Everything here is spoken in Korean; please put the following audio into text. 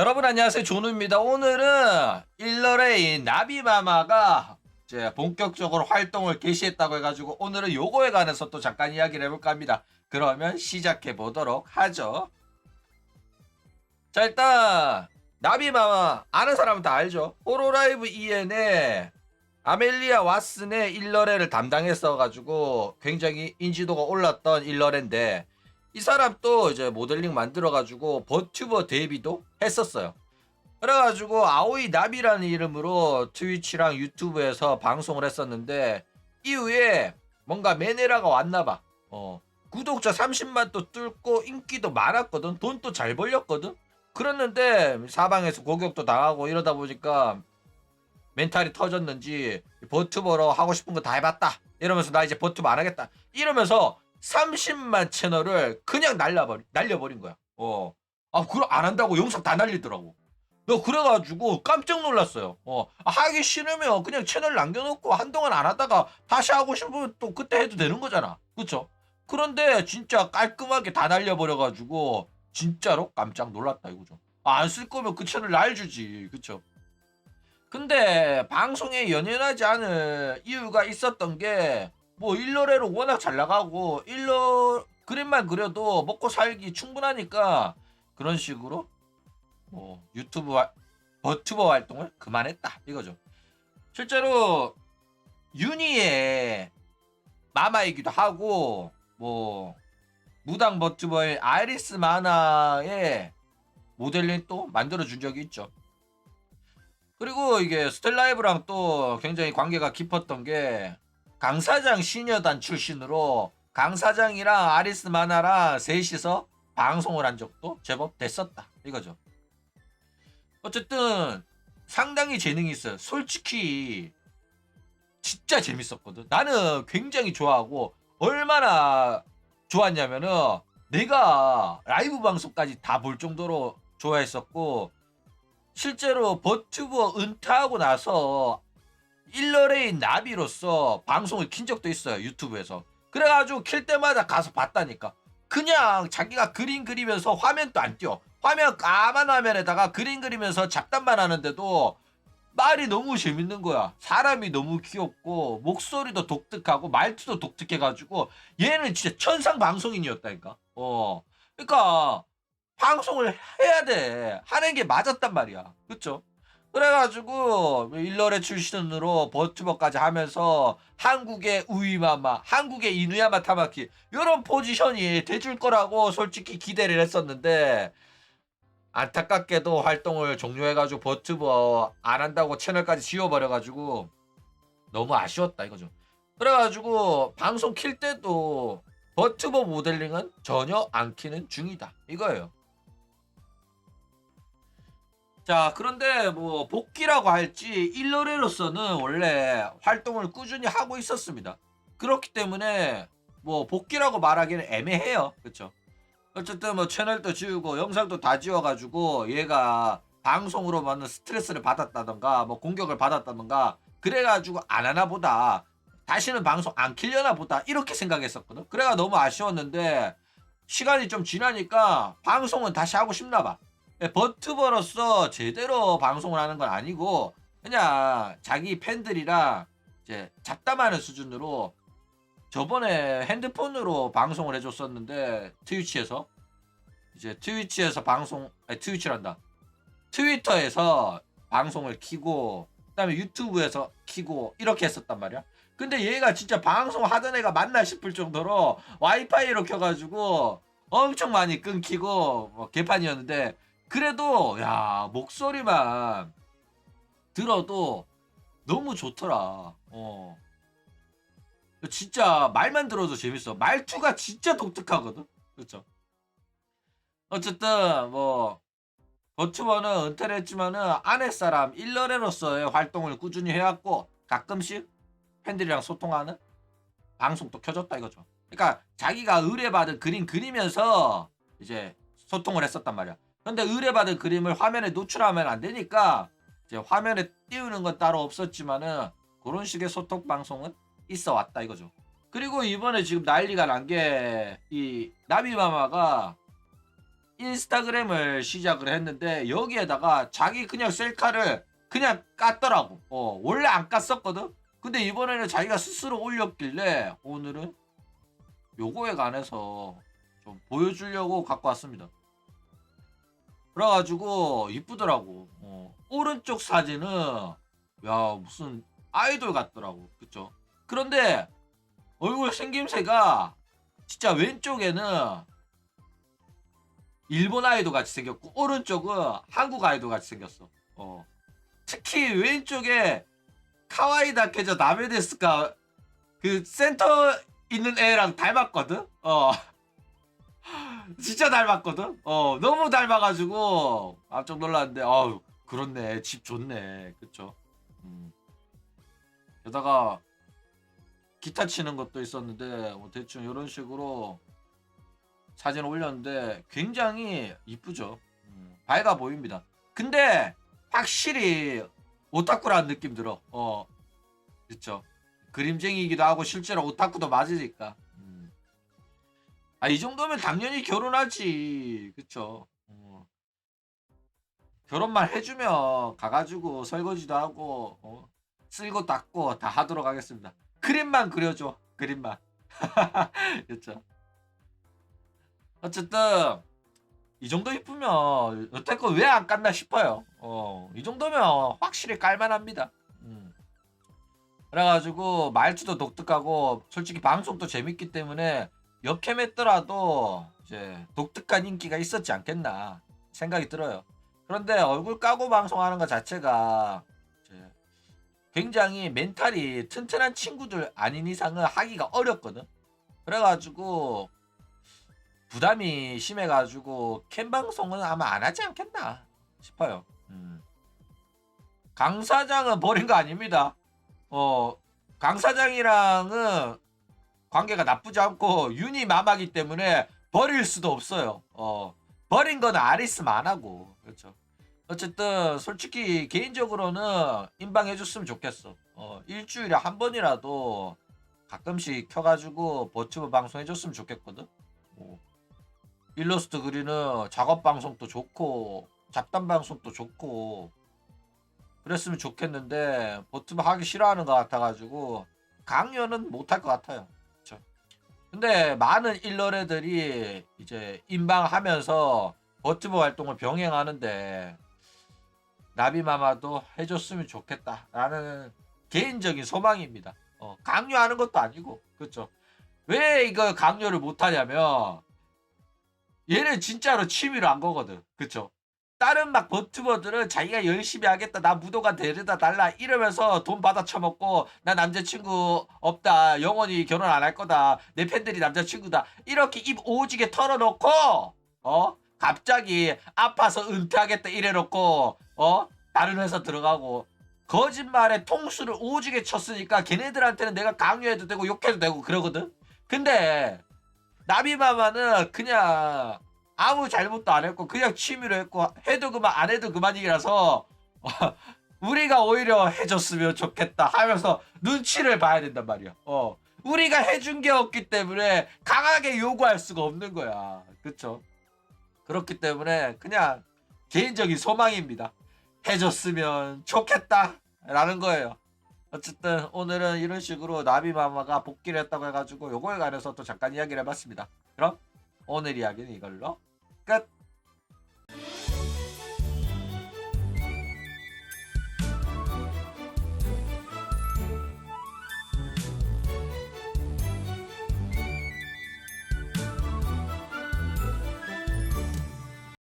여러분 안녕하세요. 조누입니다. 오늘은 일러레인 나비마마가 이제 본격적으로 활동을 개시했다고 해가지고 오늘은 요거에 관해서 또 잠깐 이야기를 해볼까 합니다. 그러면 시작해 보도록 하죠. 자 일단 나비마마 아는 사람은 다 알죠? 호로라이브 EN에 아멜리아 왓슨의 일러레를 담당했어가지고 굉장히 인지도가 올랐던 일러레인데 이 사람 또 이제 모델링 만들어가지고 버튜버 데뷔도 했었어요. 그래가지고 아오이 나비라는 이름으로 트위치랑 유튜브에서 방송을 했었는데 이후에 뭔가 메네라가 왔나봐. 어, 구독자 30만 또 뚫고 인기도 많았거든. 돈도 잘 벌렸거든. 그랬는데 사방에서 공격도 당하고 이러다 보니까 멘탈이 터졌는지 버튜버로 하고 싶은 거 다 해봤다. 이러면서 나 이제 버튜버 안 하겠다. 이러면서 30만 채널을 그냥 날려버리, 날려버린 거야. 어. 아, 그럼 안 한다고 영상 다 날리더라고. 너 그래가지고 깜짝 놀랐어요. 어. 아, 하기 싫으면 그냥 채널 남겨놓고 한동안 안 하다가 다시 하고 싶으면 또 그때 해도 되는 거잖아. 그쵸? 그런데 진짜 깔끔하게 다 날려버려가지고 진짜로 깜짝 놀랐다 이거죠. 아, 안 쓸 거면 그 채널 날주지. 그쵸? 근데 방송에 연연하지 않을 이유가 있었던 게 뭐 일러레로 워낙 잘 나가고 일러 그림만 그려도 먹고 살기 충분하니까 그런 식으로 뭐 유튜브 화- 버튜버 활동을 그만했다 이거죠. 실제로 윤희의 마마이기도 하고 뭐 무당 버튜버의 아이리스 마나의 모델링 또 만들어 준 적이 있죠. 그리고 이게 스텔라이브랑 또 굉장히 관계가 깊었던 게 강사장 시녀단 출신으로 강사장이랑 아리스 마나랑 셋이서 방송을 한 적도 제법 됐었다 이거죠. 어쨌든 상당히 재능이 있어요. 솔직히 진짜 재밌었거든. 나는 굉장히 좋아하고 얼마나 좋았냐면은 내가 라이브 방송까지 다 볼 정도로 좋아했었고 실제로 버튜버 은퇴하고 나서 일러레인 나비로서 방송을 킨 적도 있어요 유튜브에서. 그래가지고 킬 때마다 가서 봤다니까. 그냥 자기가 그림 그리면서 화면도 안 띄워. 화면 까만 화면에다가 그림 그리면서 잡담만 하는데도 말이 너무 재밌는 거야. 사람이 너무 귀엽고 목소리도 독특하고 말투도 독특해가지고 얘는 진짜 천상 방송인이었다니까. 어. 그러니까 방송을 해야 돼. 하는 게 맞았단 말이야. 그쵸 그래가지고 일러레 출신으로 버튜버까지 하면서 한국의 우이마마, 한국의 이누야마 타마키 이런 포지션이 돼줄 거라고 솔직히 기대를 했었는데 안타깝게도 활동을 종료해가지고 버튜버 안 한다고 채널까지 지워버려가지고 너무 아쉬웠다 이거죠. 그래가지고 방송 킬 때도 버튜버 모델링은 전혀 안 키는 중이다 이거예요. 자, 그런데 뭐 복귀라고 할지 일러레로서는 원래 활동을 꾸준히 하고 있었습니다. 그렇기 때문에 뭐 복귀라고 말하기는 애매해요. 그렇죠? 어쨌든 뭐 채널도 지우고 영상도 다 지워가지고 얘가 방송으로 받는 스트레스를 받았다던가 뭐 공격을 받았다던가 그래가지고 안 하나 보다 다시는 방송 안 키려나 보다 이렇게 생각했었거든. 그래가 너무 아쉬웠는데 시간이 좀 지나니까 방송은 다시 하고 싶나 봐. 예, 버튜버로서 제대로 방송을 하는 건 아니고 그냥 자기 팬들이랑 이제 잡담하는 수준으로 저번에 핸드폰으로 방송을 해줬었는데 트위치에서 이제 트위치에서 방송 아니 트위치란다 트위터에서 방송을 키고 그다음에 유튜브에서 키고 이렇게 했었단 말이야. 근데 얘가 진짜 방송 하던 애가 맞나 싶을 정도로 와이파이로 켜가지고 엄청 많이 끊기고 뭐 개판이었는데 그래도 야 목소리만 들어도 너무 좋더라. 어. 진짜 말만 들어도 재밌어. 말투가 진짜 독특하거든. 그렇죠. 어쨌든 뭐 버튜버는 은퇴를 했지만은 아내 사람 일러레로서의 활동을 꾸준히 해왔고 가끔씩 팬들이랑 소통하는 방송도 켜줬다 이거죠. 그러니까 자기가 의뢰받은 그림 그리면서 이제 소통을 했었단 말이야. 근데 의뢰받은 그림을 화면에 노출하면 안 되니까 이제 화면에 띄우는 건 따로 없었지만은 그런 식의 소통 방송은 있어 왔다 이거죠. 그리고 이번에 지금 난리가 난 게 이 나비마마가 인스타그램을 시작을 했는데 여기에다가 자기 그냥 셀카를 그냥 깠더라고. 어, 원래 안 깠었거든. 근데 이번에는 자기가 스스로 올렸길래 오늘은 요거에 관해서 좀 보여주려고 갖고 왔습니다. 그래가지고 이쁘더라고. 어, 오른쪽 사진은 야 무슨 아이돌 같더라고. 그쵸? 그런데 얼굴 생김새가 진짜 왼쪽에는 일본 아이돌 같이 생겼고 오른쪽은 한국 아이돌 같이 생겼어. 어. 특히 왼쪽에 카와이 다케저 나메데스가 그 센터 있는 애랑 닮았거든. 어. 진짜 닮았거든. 어 너무 닮아가지고 깜짝 놀랐는데 어우 그렇네 집 좋네 그쵸. 음. 게다가 기타 치는 것도 있었는데 뭐 대충 이런 식으로 사진을 올렸는데 굉장히 이쁘죠. 음, 밝아 보입니다. 근데 확실히 오타쿠라는 느낌 들어. 어, 그렇죠. 그림쟁이기도 하고 실제로 오타쿠도 맞으니까. 음. 아, 이 정도면 당연히 결혼하지. 그쵸. 어. 결혼만 해주면 가가지고 설거지도 하고, 어, 쓸고 닦고 다 하도록 하겠습니다. 그림만 그려줘. 그림만. 그쵸. 어쨌든, 이 정도 이쁘면 여태껏 왜 안 깠나 싶어요. 어, 이 정도면 확실히 깔만합니다. 음. 그래가지고 말투도 독특하고 솔직히 방송도 재밌기 때문에 역캠했더라도 이제 독특한 인기가 있었지 않겠나 생각이 들어요. 그런데 얼굴 까고 방송하는 것 자체가 굉장히 멘탈이 튼튼한 친구들 아닌 이상은 하기가 어렵거든. 그래가지고 부담이 심해가지고 캠 방송은 아마 안 하지 않겠나 싶어요. 음. 강 사장은 버린 거 아닙니다. 어, 강 사장이랑은 관계가 나쁘지 않고 윤이 마마기 때문에 버릴 수도 없어요. 어, 버린 거는 아리스만 안 하고 그렇죠. 어쨌든 솔직히 개인적으로는 인방해줬으면 좋겠어. 어, 일주일에 한 번이라도 가끔씩 켜가지고 버튜브 방송해줬으면 좋겠거든. 뭐, 일러스트 그리는 작업 방송도 좋고 잡담 방송도 좋고 그랬으면 좋겠는데 버튜브 하기 싫어하는 것 같아가지고 강연은 못할 것 같아요. 근데 많은 일러레들이 이제 인방하면서 버튜브 활동을 병행하는데 나비마마도 해줬으면 좋겠다라는 개인적인 소망입니다. 어, 강요하는 것도 아니고 그렇죠. 왜 이거 강요를 못하냐면 얘는 진짜로 취미로 한 거거든. 그쵸? 다른 막 버튜버들은 자기가 열심히 하겠다. 나 무도가 데려다 달라. 이러면서 돈 받아 처먹고 나 남자친구 없다. 영원히 결혼 안 할 거다. 내 팬들이 남자친구다. 이렇게 입 오지게 털어놓고 어? 갑자기 아파서 은퇴하겠다 이래놓고 어? 다른 회사 들어가고 거짓말에 통수를 오지게 쳤으니까 걔네들한테는 내가 강요해도 되고 욕해도 되고 그러거든. 근데 나비마마는 그냥 아무 잘못도 안 했고 그냥 취미로 했고 해도 그만 안 해도 그만이라서 우리가 오히려 해줬으면 좋겠다 하면서 눈치를 봐야 된단 말이야. 어. 우리가 해준 게 없기 때문에 강하게 요구할 수가 없는 거야. 그쵸? 그렇기 때문에 그냥 개인적인 소망입니다. 해줬으면 좋겠다. 라는 거예요. 어쨌든 오늘은 이런 식으로 나비마마가 복귀를 했다고 해가지고 요거에 관해서 또 잠깐 이야기를 해봤습니다. 그럼 오늘 이야기는 이걸로 끝!